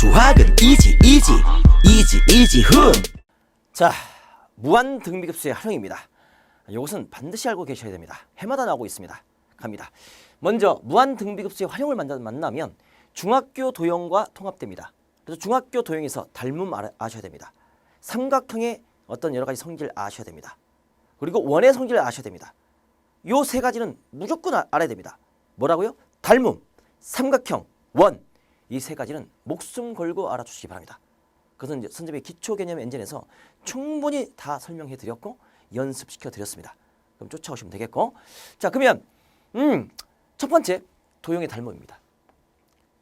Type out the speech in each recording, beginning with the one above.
수학은 이지 이지 이지 이지 훈. 자, 무한 등비급수의 활용입니다. 이것은 반드시 알고 계셔야 됩니다. 해마다 나오고 있습니다. 갑니다. 먼저 무한 등비급수의 활용을 만나- 만나면 중학교 도형과 통합됩니다. 그래서 중학교 도형에서 닮음 알아- 아셔야 됩니다. 삼각형의 어떤 여러 가지 성질 아셔야 됩니다. 그리고 원의 성질을 아셔야 됩니다. 요 세 가지는 무조건 아- 알아야 됩니다. 뭐라고요? 닮음, 삼각형, 원. 이 세 가지는 목숨 걸고 알아주시기 바랍니다. 그것은 이제 선생님의 기초 개념 엔진에서 충분히 다 설명해 드렸고 연습시켜 드렸습니다. 그럼 쫓아오시면 되겠고. 자, 그러면 음, 첫 번째 도형의 닮음입니다.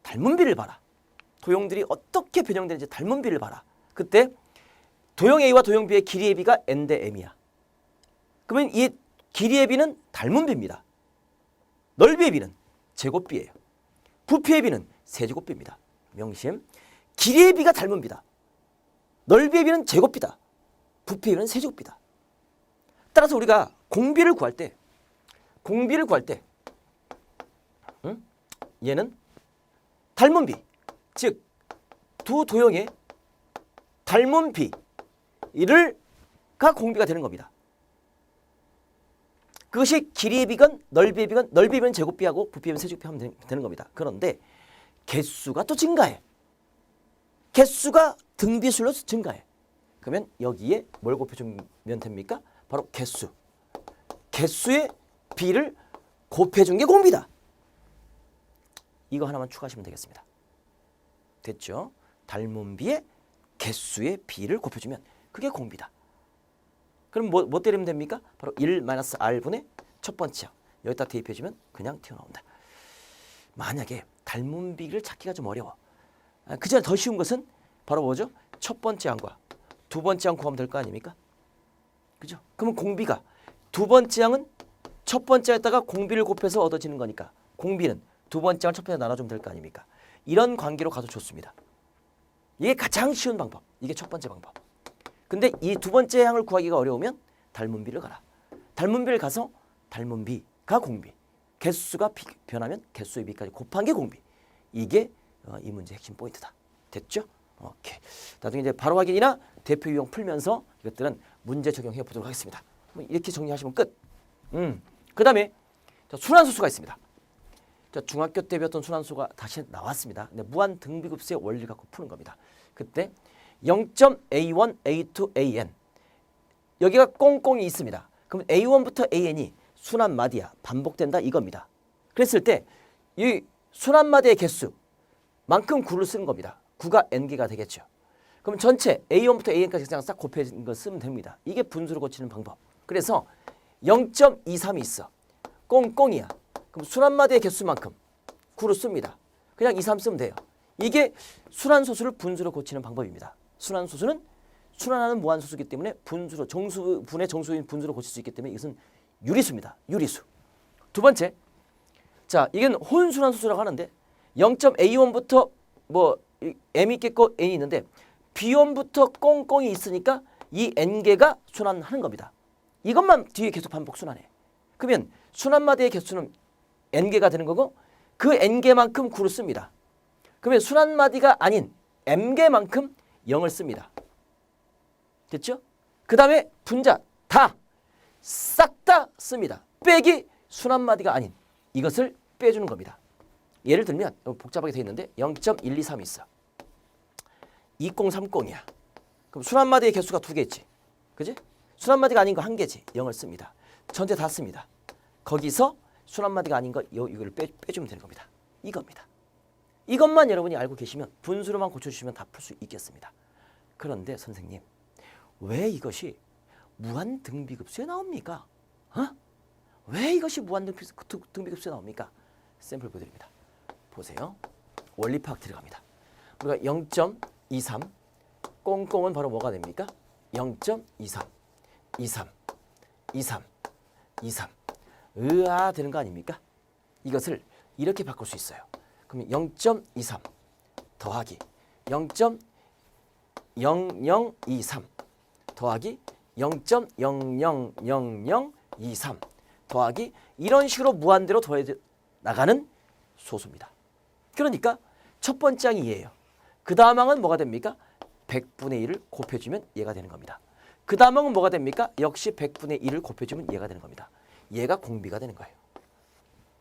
닮음비를 봐라. 도형들이 어떻게 변형되는지 닮음비를 봐라. 그때 도형 A와 도형 B의 길이의 비가 n 대 m이야. 그러면 이 길이의 비는 닮음비입니다. 넓이의 비는 제곱비예요. 부피의 비는 세제곱비입니다. 명심. 길이의 비가 닮음비다. 넓이의 비는 제곱비다. 부피의 비는 세제곱비다. 따라서 우리가 공비를 구할 때 공비를 구할 때 응? 얘는 닮음비 즉 두 도형의 닮음비 이를가 공비가 되는 겁니다. 그것이 길이의 비건 넓이의 비건 넓이면 제곱비하고 부피면 세제곱비 하면 되- 되는 겁니다. 그런데 개수가 또 증가해. 개수가 등비술로 증가해. 그러면 여기에 뭘 곱해주면 됩니까? 바로 개수. 개수의 비를 곱해준 게 공비다. 이거 하나만 추가하시면 되겠습니다. 됐죠? 닮은 비에 개수의 비를 곱해주면 그게 공비다. 그럼 뭐, 뭐 때리면 됩니까? 바로 1-r분의 첫 번째 항. 여기다 대입해주면 그냥 튀어나온다. 만약에 닮은 비를 찾기가 좀 어려워. 아, 그전에 더 쉬운 것은 바로 뭐죠? 첫 번째 항과 두 번째 항 구하면 될 거 아닙니까? 그죠? 그러면 공비가 두 번째 항은 첫 번째에다가 공비를 곱해서 얻어지는 거니까 공비는 두 번째 항을 첫 번째 나눠주면 될 거 아닙니까? 이런 관계로 가도 좋습니다. 이게 가장 쉬운 방법. 이게 첫 번째 방법. 근데 이 두 번째 항을 구하기가 어려우면 닮은 비를 가라. 닮은 비를 가서 닮은 비가 공비. 개수가 비- 변하면 개수의 비까지 곱한 게 공비. 이게 어, 이 문제 핵심 포인트다. 됐죠? 오케이. 나중에 이제 바로 확인이나 대표 유형 풀면서 이것들은 문제 적용해 보도록 하겠습니다. 뭐 이렇게 정리하시면 끝. 음. 그다음에 자, 순환수수가 있습니다. 자, 중학교 때 배웠던 순환수가 다시 나왔습니다. 근데 무한 등비급수의 원리 갖고 푸는 겁니다. 그때 0.a1, a2, an 여기가 꽁꽁이 있습니다. 그럼 a1부터 an이 순환 마디야 반복된다 이겁니다. 그랬을 때 이 순환 마디의 개수 만큼 9를 쓰는 겁니다. 9가 n개가 되겠죠. 그럼 전체 a1부터 an까지 그냥 싹 곱해진 거 쓰면 됩니다. 이게 분수로 고치는 방법. 그래서 0.23이 있어. 꽁꽁이야. 그럼 순환마디의 개수만큼 9로 씁니다. 그냥 2, 3 쓰면 돼요. 이게 순환소수를 분수로 고치는 방법입니다. 순환소수는 순환하는 무한소수이기 때문에 분수로 정수 분의 정수인 분수로 고칠 수 있기 때문에 이것은 유리수입니다. 유리수. 두 번째, 자 이건 혼순환소수라고 하는데 0.a1부터 뭐 이- m이 있겠고 n이 있는데 b1부터 꽁꽁이 있으니까 이 n개가 순환하는 겁니다. 이것만 뒤에 계속 반복 순환해. 그러면 순환마디의 개수는 n개가 되는 거고 그 n개만큼 9를 씁니다. 그러면 순환마디가 아닌 m개만큼 0을 씁니다. 됐죠? 그 다음에 분자 다 씁니다. 빼기 순환마디가 아닌 이것을 빼주는 겁니다. 예를 들면 복잡하게 되어 있는데 0.123이 있어. 2030이야. 그럼 순환마디의 개수가 두 개지. 그지? 순환마디가 아닌 거 한 개지. 0을 씁니다. 전체 다 씁니다. 거기서 순환마디가 아닌 거 요- 이걸 빼, 빼주면 되는 겁니다. 이겁니다. 이것만 여러분이 알고 계시면 분수로만 고쳐주시면 다 풀 수 있겠습니다. 그런데 선생님 왜 이것이 무한 등비급수에 나옵니까? 어? 왜 이것이 무한 등비- 등- 등비급수에 나옵니까? 샘플 보여드립니다. 보세요. 원리 파악 들어갑니다. 우리가 0.23 꽁꽁은 바로 뭐가 됩니까? 0.23 23 23 23 으아 되는 거 아닙니까? 이것을 이렇게 바꿀 수 있어요. 그럼 0.23 더하기 0.0023 더하기 0.000023 더하기 이런 식으로 무한대로 더해 나가는 소수입니다. 그러니까 첫 번째 항이 2예요. 그 다음 항은 뭐가 됩니까? 100분의 1을 곱해주면 얘가 되는 겁니다. 그 다음 항은 뭐가 됩니까? 역시 100분의 1을 곱해주면 얘가 되는 겁니다. 얘가 공비가 되는 거예요.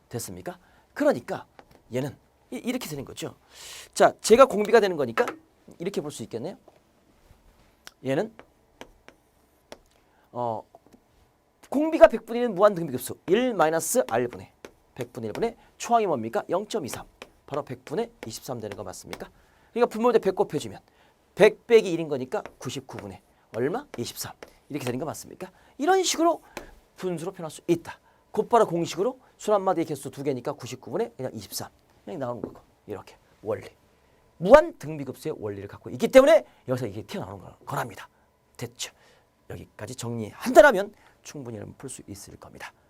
됐습니까? 그러니까 얘는 이- 이렇게 되는 거죠. 자, 제가 공비가 되는 거니까 이렇게 볼 수 있겠네요. 얘는 어 공비가 100분의 1은 무한 등비급수 1 마이너스 r분의 100분의 1분의 초항이 뭡니까? 0.23 바로 100분의 23 되는 거 맞습니까? 그러니까 분모대 100 곱해주면 100 빼기 1인 거니까 99분의 얼마? 23 이렇게 되는 거 맞습니까? 이런 식으로 분수로 표현할 수 있다. 곧바로 공식으로 수 한마디의 개수 두 개니까 99분의 그냥 23 그냥 나오는 거고 이렇게 원리 무한 등비급수의 원리를 갖고 있기 때문에 여기서 이게 튀어나오는 거- 거랍니다. 됐죠? 여기까지 정리한다라면 충분히 풀 수 있을 겁니다.